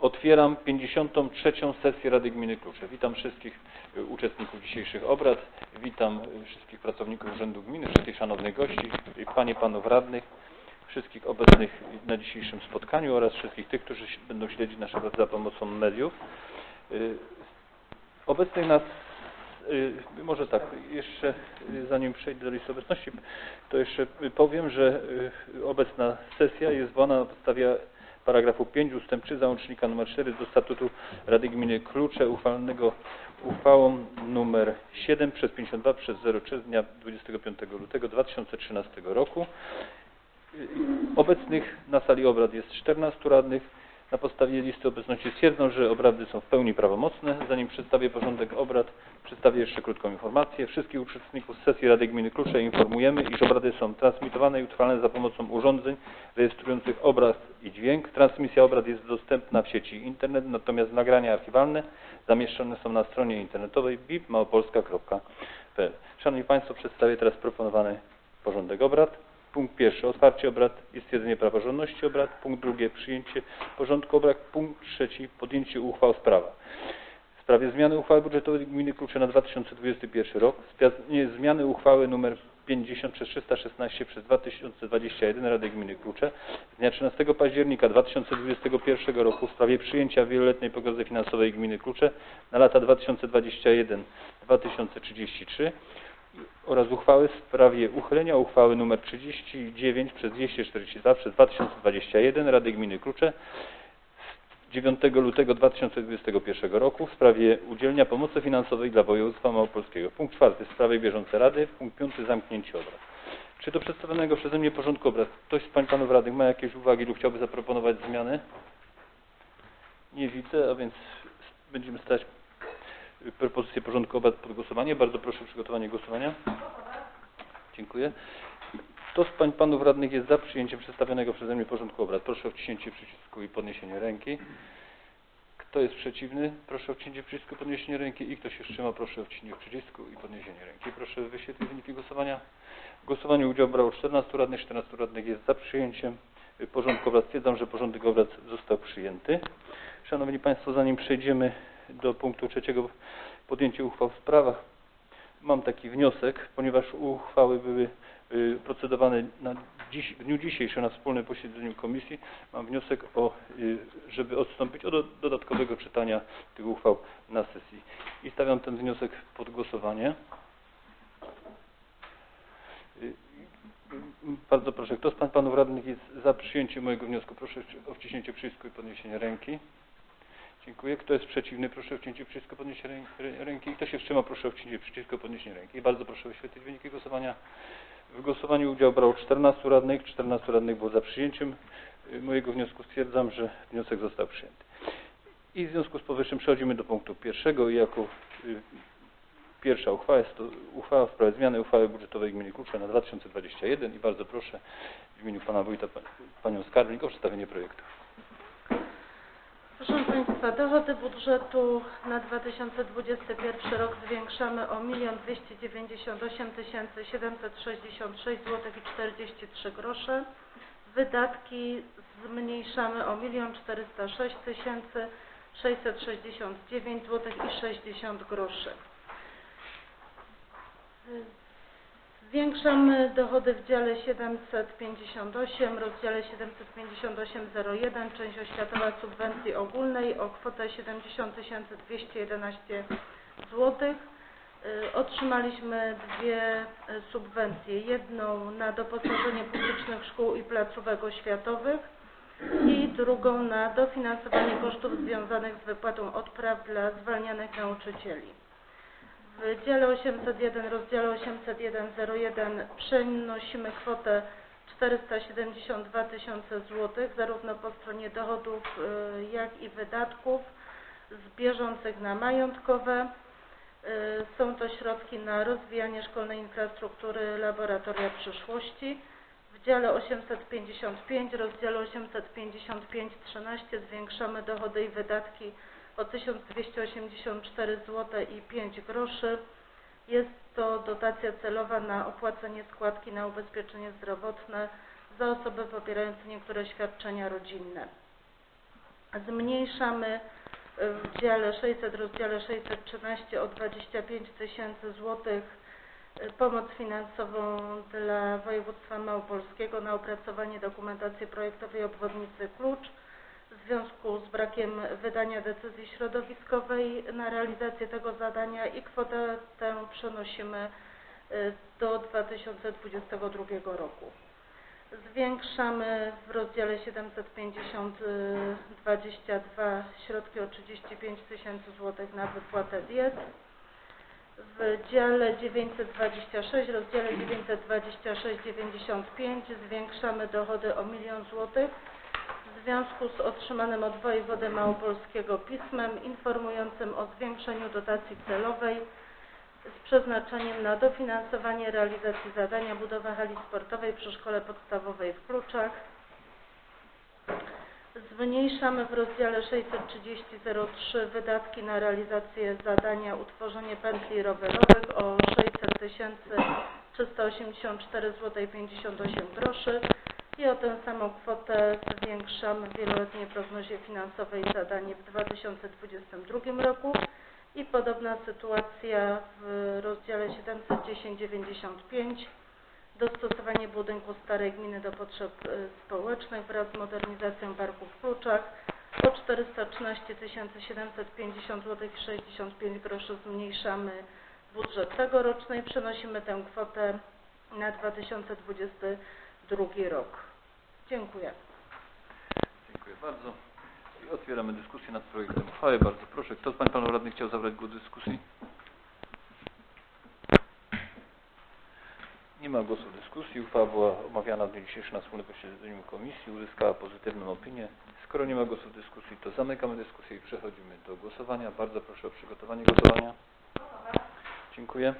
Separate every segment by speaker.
Speaker 1: Otwieram 53. sesję Rady Gminy Klucze. Witam wszystkich y, uczestników dzisiejszych obrad. Witam y, wszystkich pracowników Urzędu Gminy, wszystkich szanownych gości, y, panie, panów radnych, wszystkich obecnych na dzisiejszym spotkaniu oraz wszystkich tych, którzy będą śledzić nasze prace za pomocą mediów. Obecnych nas, może tak, jeszcze zanim przejdę do listy obecności, to jeszcze powiem, że obecna sesja jest zwołana na podstawie paragrafu 5 ustęp 3 załącznika nr 4 do statutu Rady Gminy Klucze uchwalonego uchwałą nr 7 przez 52 przez 03 z dnia 25 lutego 2013 roku. Obecnych na sali obrad jest 14 radnych. Na podstawie listy obecności stwierdzą, że obrady są w pełni prawomocne. Zanim przedstawię porządek obrad, przedstawię jeszcze krótką informację. Wszystkich uczestników sesji Rady Gminy Klucze informujemy, iż obrady są transmitowane i utrwalane za pomocą urządzeń rejestrujących obraz i dźwięk. Transmisja obrad jest dostępna w sieci internet, natomiast nagrania archiwalne zamieszczone są na stronie internetowej bipmałopolska.pl. Szanowni Państwo, przedstawię teraz proponowany porządek obrad. Punkt pierwszy, otwarcie obrad i stwierdzenie praworządności obrad. Punkt drugi, przyjęcie porządku obrad. Punkt trzeci, podjęcie uchwał w. W sprawie zmiany uchwały budżetowej Gminy Klucze na 2021 rok, zmiany uchwały nr 50 przez 316 przez 2021 Rady Gminy Klucze z dnia 13 października 2021 roku w sprawie przyjęcia wieloletniej prognozy finansowej Gminy Klucze na lata 2021-2033 oraz uchwały w sprawie uchylenia uchwały nr 39 przez 242 przez 2021 Rady Gminy Klucze z 9 lutego 2021 roku w sprawie udzielenia pomocy finansowej dla województwa małopolskiego. Punkt czwarty, sprawy bieżące Rady. Punkt piąty, zamknięcie obrad. Czy do przedstawionego przeze mnie porządku obrad ktoś z Pań Panów Radnych ma jakieś uwagi lub chciałby zaproponować zmiany? Nie widzę, a więc będziemy stać propozycję porządku obrad pod głosowanie. Bardzo proszę o przygotowanie głosowania. Dziękuję. Kto z Pań Panów Radnych jest za przyjęciem przedstawionego przeze mnie porządku obrad? Proszę o wciśnięcie przycisku i podniesienie ręki. Kto jest przeciwny? Proszę o wciśnięcie przycisku i podniesienie ręki. I kto się wstrzyma? Proszę o wciśnięcie przycisku i podniesienie ręki. Proszę wyświetlić wyniki głosowania. W głosowaniu udział brało 14 radnych, 14 radnych jest za przyjęciem porządku obrad. Stwierdzam, że porządek obrad został przyjęty. Szanowni Państwo, zanim przejdziemy do punktu trzeciego, podjęcie uchwał w sprawach, mam taki wniosek, ponieważ uchwały były y, procedowane na dziś, w dniu dzisiejszym na wspólnym posiedzeniu komisji, mam wniosek o, y, żeby odstąpić od do- dodatkowego czytania tych uchwał na sesji. I stawiam ten wniosek pod głosowanie. Y, Bardzo proszę, kto z Pań Panów Radnych jest za przyjęciem mojego wniosku? Proszę o wciśnięcie przycisku i podniesienie ręki. Dziękuję. Kto jest przeciwny, proszę o wcięcie przycisku podniesienie rę- rę- ręki. Kto się wstrzyma, proszę o wcięcie przycisku podniesienie ręki. Bardzo proszę wyświetlić wyniki głosowania. W głosowaniu udział brało 14 radnych, 14 radnych było za przyjęciem y, mojego wniosku. Stwierdzam, że wniosek został przyjęty. I w związku z powyższym przechodzimy do punktu pierwszego i jako y, pierwsza uchwała jest to uchwała w sprawie zmiany uchwały budżetowej Gminy Klucze na 2021 i bardzo proszę w imieniu pana wójta, pa- panią skarbnik o przedstawienie projektu.
Speaker 2: Państwa, dochody budżetu na 2021 rok zwiększamy o 1 298 766 zł i 43 grosze. Wydatki zmniejszamy o 1 406 669 zł i 60 groszy. Zwiększamy dochody w dziale 758, rozdziale 758.01, część oświatowa subwencji ogólnej o kwotę 70 211 zł. Otrzymaliśmy dwie y, subwencje. Jedną na doposażenie publicznych szkół i placówek oświatowych i drugą na dofinansowanie kosztów związanych z wypłatą odpraw dla zwalnianych nauczycieli. Dziale 801, rozdziale 801.01 przenosimy kwotę 472 tysiące złotych, zarówno po stronie dochodów, y, jak i wydatków z bieżących na majątkowe. Y, Są to środki na rozwijanie szkolnej infrastruktury laboratoria przyszłości. W dziale 855, rozdziale 855.13 zwiększamy dochody i wydatki o 1284 zł i 5 groszy. Jest to dotacja celowa na opłacenie składki na ubezpieczenie zdrowotne za osoby pobierające niektóre świadczenia rodzinne. Zmniejszamy w dziale 600, rozdziale 613 o 25 tysięcy złotych y, pomoc finansową dla województwa małopolskiego na opracowanie dokumentacji projektowej obwodnicy Klucz w związku z brakiem wydania decyzji środowiskowej na realizację tego zadania i kwotę tę przenosimy y, do 2022 roku. Zwiększamy w rozdziale 750 y, 22 środki o 35 tysięcy złotych na wypłatę diet. W dziale 926, rozdziale 926 95 zwiększamy dochody o milion złotych w związku z otrzymanym od wojewody małopolskiego pismem informującym o zwiększeniu dotacji celowej z przeznaczeniem na dofinansowanie realizacji zadania budowa hali sportowej przy szkole podstawowej w Kluczach. Zmniejszamy w rozdziale 630.03 wydatki na realizację zadania utworzenie pętli rowerowych o 600 tysięcy 384 zł 58 groszy i o tę samą kwotę zwiększamy w wieloletniej prognozie finansowej zadanie w 2022 roku. I podobna sytuacja w rozdziale 710.95 dostosowanie budynku Starej Gminy do potrzeb y, społecznych wraz z modernizacją parku w Kluczach. O 413 750 zł 65 groszy zmniejszamy budżet tegoroczny i przenosimy tę kwotę na 2022 rok. Dziękuję.
Speaker 1: Dziękuję bardzo. I otwieramy dyskusję nad projektem uchwały. Bardzo proszę, kto z Pań Panów Radnych chciał zabrać głos w dyskusji? Nie ma głosu w dyskusji. Uchwała była omawiana w dniu dzisiejszym na wspólnym posiedzeniu komisji. Uzyskała pozytywną opinię. Skoro nie ma głosu w dyskusji, to zamykamy dyskusję i przechodzimy do głosowania. Bardzo proszę o przygotowanie głosowania. Dziękuję.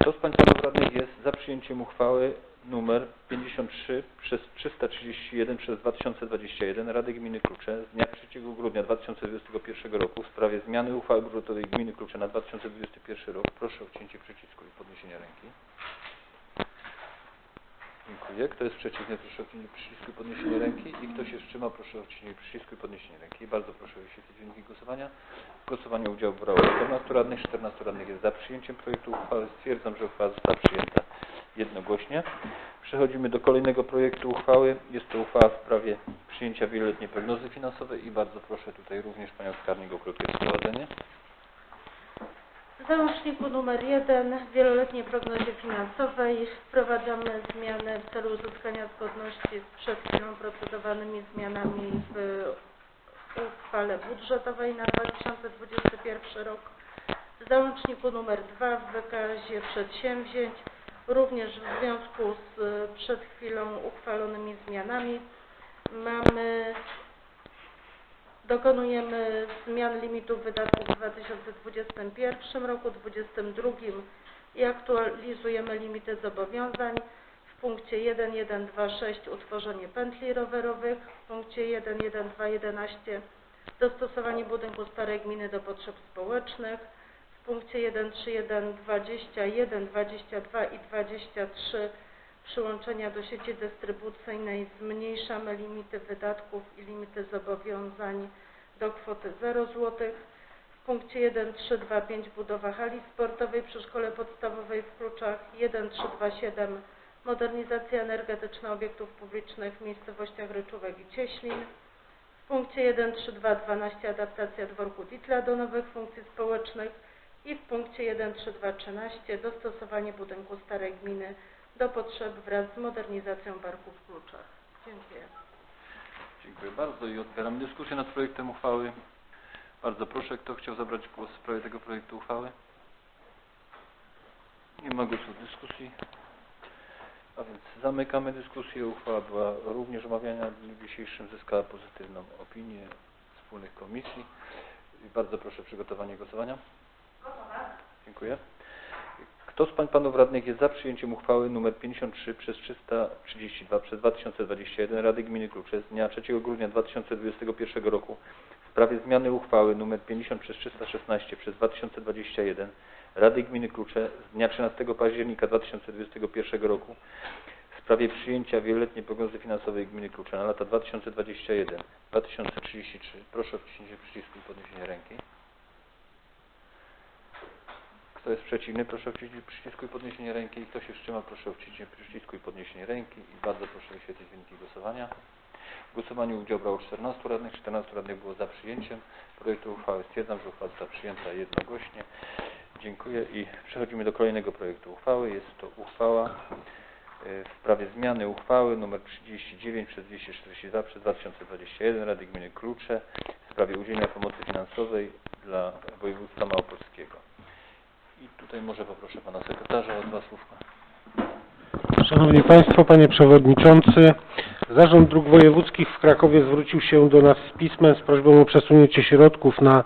Speaker 1: Kto z Pań Panów Radnych jest za przyjęciem uchwały numer 53 przez 331 przez 2021 Rady Gminy Klucze z dnia 3 grudnia 2021 roku w sprawie zmiany uchwały budżetowej Gminy Klucze na 2021 rok. Proszę o wcięcie przycisku i podniesienie ręki. Dziękuję. Kto jest przeciwny, proszę o wcięcie przycisku i podniesienie ręki. I kto się wstrzymał, proszę o wcięcie przycisku i podniesienie ręki. Bardzo proszę o wyświetlić wyniki głosowania. W głosowaniu udział brało 14 radnych, 14 radnych jest za przyjęciem projektu uchwały. Stwierdzam, że uchwała została przyjęta jednogłośnie. Przechodzimy do kolejnego projektu uchwały. Jest to uchwała w sprawie przyjęcia wieloletniej prognozy finansowej i bardzo proszę tutaj również Panią Skarbnik o krótkie wprowadzenie.
Speaker 2: W załączniku numer 1 w wieloletniej prognozie finansowej wprowadzamy zmiany w celu uzyskania zgodności z przed chwilą procedowanymi zmianami w uchwale budżetowej na 2021 rok. W załączniku numer 2 w wykazie przedsięwzięć również w związku z e, przed chwilą uchwalonymi zmianami mamy Dokonujemy zmian limitów wydatków w 2021 roku, 2022 i aktualizujemy limity zobowiązań. W punkcie 1.1.2.6 utworzenie pętli rowerowych, w punkcie 1.1.2.11 dostosowanie budynku Starej Gminy do potrzeb społecznych, punkcie 1.3.1.20, 1.22 i 23 przyłączenia do sieci dystrybucyjnej zmniejszamy limity wydatków i limity zobowiązań do kwoty 0 zł. W punkcie 1.325 budowa hali sportowej przy szkole podstawowej w Kluczach 1.327 modernizacja energetyczna obiektów publicznych w miejscowościach Ryczówek i Cieślin. W punkcie 1.3212 adaptacja dworku Ditla do nowych funkcji społecznych i w punkcie 1.3213 dostosowanie budynku Starej Gminy do potrzeb wraz z modernizacją parku w Kluczach. Dziękuję.
Speaker 1: Dziękuję bardzo i otwieram dyskusję nad projektem uchwały. Bardzo proszę, kto chciał zabrać głos w sprawie tego projektu uchwały? Nie ma głosu w dyskusji. A więc zamykamy dyskusję. Uchwała była również omawiana w dniu dzisiejszym. Zyskała pozytywną opinię wspólnych komisji. I bardzo proszę o przygotowanie głosowania. Dziękuję. Kto z Pań Panów Radnych jest za przyjęciem uchwały nr 53 przez 332 przez 2021 Rady Gminy Klucze z dnia 3 grudnia 2021 roku w sprawie zmiany uchwały nr 50 przez 316 przez 2021 Rady Gminy Klucze z dnia 13 października 2021 roku sprawie przyjęcia wieloletniej prognozy finansowej Gminy Klucze na lata 2021-2033. Proszę o wciśnięcie przycisku i podniesienie ręki. Kto jest przeciwny, proszę o przycisku i podniesienie ręki. Kto się wstrzyma, proszę o przycisku i podniesienie ręki. I bardzo proszę wyświetlić wyniki głosowania. W głosowaniu udział brało 14 radnych, 14 radnych było za przyjęciem projektu uchwały. Stwierdzam, że uchwała została przyjęta jednogłośnie. Dziękuję i przechodzimy do kolejnego projektu uchwały. Jest to uchwała e, w sprawie zmiany uchwały nr 39 przez 242 przez 2021 Rady Gminy Klucze w sprawie udzielenia pomocy finansowej dla województwa małopolskiego. I tutaj może poproszę pana sekretarza o dwa słówka.
Speaker 3: Szanowni Państwo, Panie Przewodniczący, Zarząd Dróg Wojewódzkich w Krakowie zwrócił się do nas z pismem z prośbą o przesunięcie środków na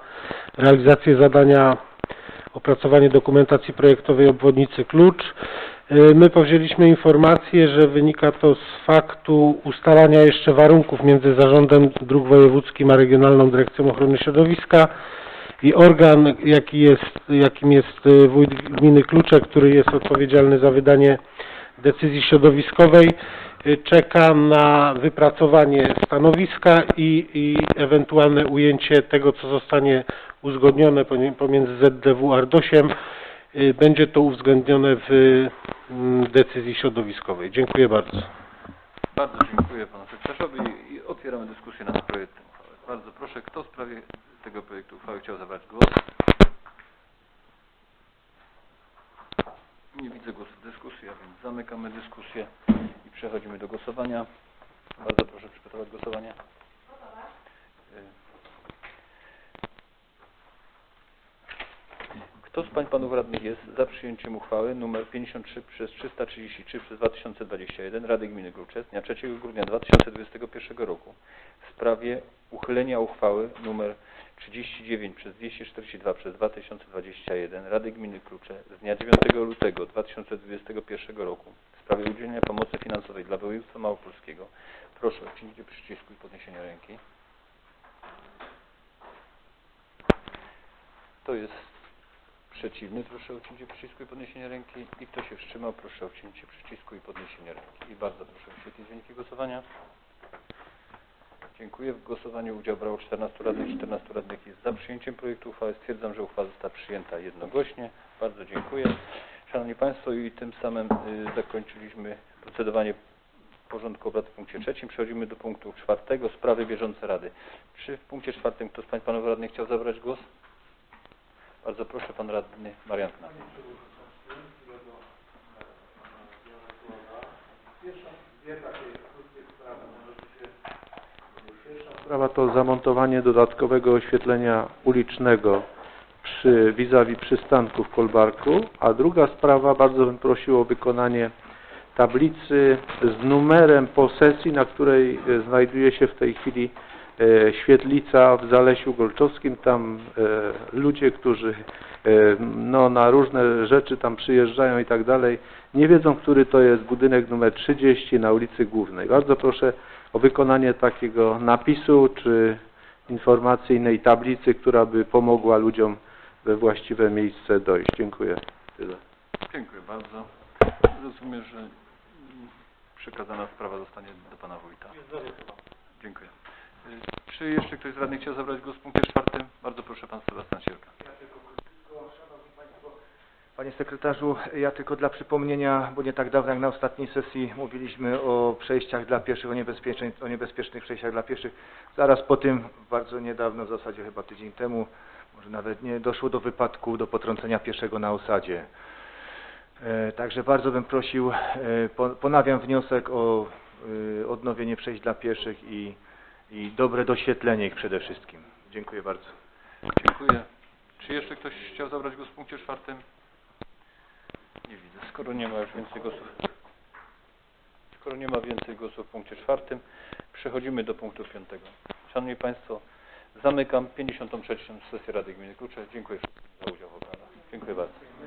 Speaker 3: realizację zadania opracowanie dokumentacji projektowej obwodnicy Klucz. Y, My powzięliśmy informację, że wynika to z faktu ustalania jeszcze warunków między Zarządem Dróg Wojewódzkim a Regionalną Dyrekcją Ochrony Środowiska i organ, jaki jest, jakim jest y, wójt gminy Klucze, który jest odpowiedzialny za wydanie decyzji środowiskowej, y, czeka na wypracowanie stanowiska i, i ewentualne ujęcie tego, co zostanie uzgodnione pomiędzy ZDW a RDOSiem. Y, Będzie to uwzględnione w mm, decyzji środowiskowej. Dziękuję bardzo.
Speaker 1: Bardzo dziękuję panu sekretarzowi i otwieramy dyskusję nad projektem. Bardzo proszę, kto w sprawie tego projektu uchwały chciał zabrać głos? Nie widzę głosu w dyskusji, a więc zamykamy dyskusję i przechodzimy do głosowania. Bardzo proszę przygotować głosowanie. Y, Kto z Pań Panów Radnych jest za przyjęciem uchwały nr 53 przez 333 przez 2021 Rady Gminy Grucze z dnia 3 grudnia 2021 roku w sprawie uchylenia uchwały nr 39 przez 242 przez 2021 Rady Gminy Klucze z dnia 9 lutego 2021 roku w sprawie udzielenia pomocy finansowej dla województwa małopolskiego. Proszę o wciśnięcie przycisku i podniesienie ręki. Kto jest przeciwny, proszę o wcięcie przycisku i podniesienie ręki. I kto się wstrzymał, proszę o wcięcie przycisku i podniesienie ręki. I bardzo proszę wyświetlić wyniki głosowania. Dziękuję. W głosowaniu udział brało 14 radnych, 14 radnych jest za przyjęciem projektu uchwały. Stwierdzam, że uchwała została przyjęta jednogłośnie. Bardzo dziękuję. Szanowni Państwo, i tym samym y, zakończyliśmy procedowanie porządku obrad w punkcie trzecim. Przechodzimy do punktu czwartego, sprawy bieżące Rady. Czy w punkcie czwartym ktoś z Pań Panów Radnych chciał zabrać głos? Bardzo proszę, Pan Radny Marian Knap.
Speaker 4: Sprawa to zamontowanie dodatkowego oświetlenia ulicznego przy vis-a-vis przystanku w Kolbarku, a druga sprawa, bardzo bym prosił o wykonanie tablicy z numerem posesji, na której e, znajduje się w tej chwili e, świetlica w Zalesiu Golczowskim. Tam e, ludzie, którzy no, na różne rzeczy tam przyjeżdżają i tak dalej, nie wiedzą, który to jest budynek numer 30 na ulicy Głównej. Bardzo proszę o wykonanie takiego napisu czy informacyjnej tablicy, która by pomogła ludziom we właściwe miejsce dojść. Dziękuję. Tyle.
Speaker 1: Dziękuję bardzo. Rozumiem, że przekazana sprawa zostanie do Pana Wójta. Dziękuję. Czy jeszcze ktoś z radnych chciał zabrać głos w punkcie czwartym? Bardzo proszę, Pan Sebastian Sierka.
Speaker 5: Panie sekretarzu, ja tylko dla przypomnienia, bo nie tak dawno jak na ostatniej sesji mówiliśmy o przejściach dla pieszych, o, niebezpieczeń, o niebezpiecznych przejściach dla pieszych. Zaraz po tym, bardzo niedawno, w zasadzie chyba tydzień temu, może nawet nie, doszło do wypadku, do potrącenia pieszego na osadzie. E, Także bardzo bym prosił, e, po- ponawiam wniosek o e, odnowienie przejść dla pieszych i, i dobre doświetlenie ich przede wszystkim. Dziękuję bardzo.
Speaker 1: Dziękuję. Czy jeszcze ktoś chciał zabrać głos w punkcie czwartym? Nie widzę. Skoro nie ma już więcej głosów, skoro nie ma więcej głosów w punkcie czwartym, przechodzimy do punktu piątego. Szanowni Państwo, zamykam 53. sesję Rady Gminy Klucze. Dziękuję wszystkim za udział w obradach. Dziękuję bardzo.